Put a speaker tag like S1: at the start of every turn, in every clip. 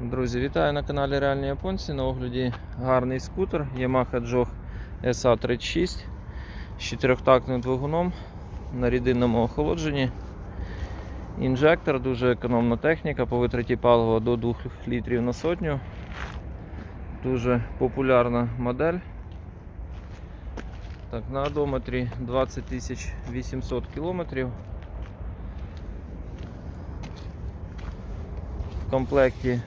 S1: Друзі, вітаю на каналі Реальні Японці. На огляді гарний скутер Yamaha Jog SA36 з чотирьохтактним двигуном на рідинному охолодженні. Інжектор, дуже економна техніка по витраті палива до 2 літрів на сотню. Дуже популярна модель. Так, на одометрі 20 800 кілометрів. В комплекті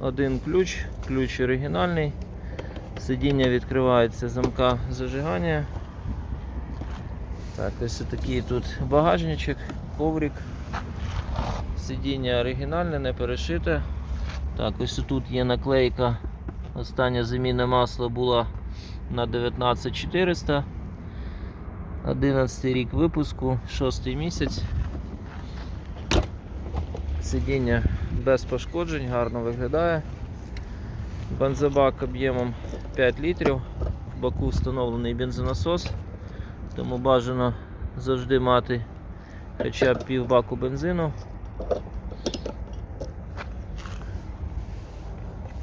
S1: один ключ, ключ оригінальний. Сидіння відкривається замка зажигання. Так, ось такий тут багажничок, коврик. Сидіння оригінальне, не перешите. Так, ось тут є наклейка. Остання заміна масла була на 19400. 11 рік випуску, 6 місяць. Сидіння без пошкоджень, гарно виглядає. Бензобак об'ємом 5 літрів. В боку встановлений бензонасос, тому бажано завжди мати хоча б пів баку бензину.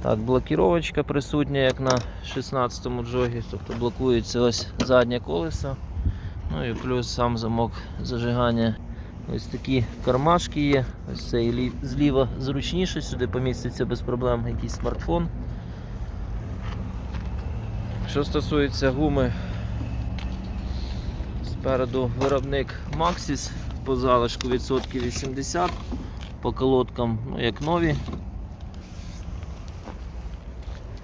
S1: Так, блокіровочка присутня, як на 16-му джогі, тобто блокується ось заднє колесо. Ну і плюс сам замок зажигання. Ось такі кармашки є. Ось цей зліва зручніше, сюди поміститься без проблем якийсь смартфон. Що стосується гуми, спереду виробник Maxis по залишку відсотків 80, по колодкам, ну як нові.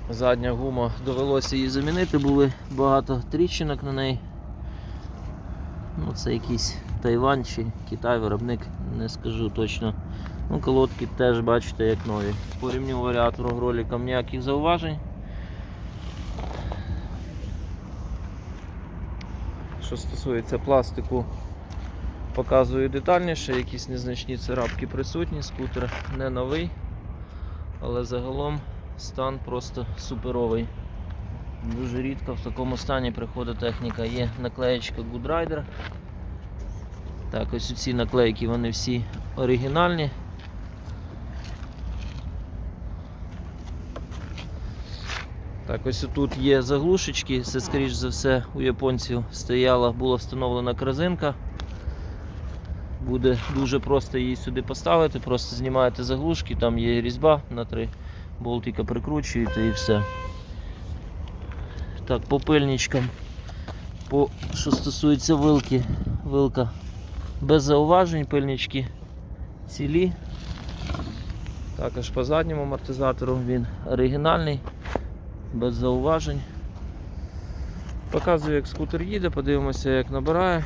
S1: Задня гума довелося її замінити, були багато тріщинок на неї. Ну, це якийсь Тайвань чи Китай виробник, не скажу точно. Ну, колодки теж бачите як нові. По рівню варіатору ніяких зауважень. Що стосується пластику, показую детальніше, якісь незначні царапки присутні, скутер не новий, але загалом стан просто суперовий. Дуже рідко в такому стані приходить техніка. Є наклеєчка Good Rider. Так, ось ці наклейки вони всі оригінальні. Так, ось тут є заглушечки, це скоріш за все у японців стояла, була встановлена корзинка. Буде дуже просто її сюди поставити, просто знімаєте заглушки, там є різьба на три болтика прикручуєте і все. Так, по пильничкам, по, що стосується вилки, вилка без зауважень, пильнички цілі. Також по задньому амортизатору він оригінальний, без зауважень. Показую, як скутер їде, подивимося, як набирає.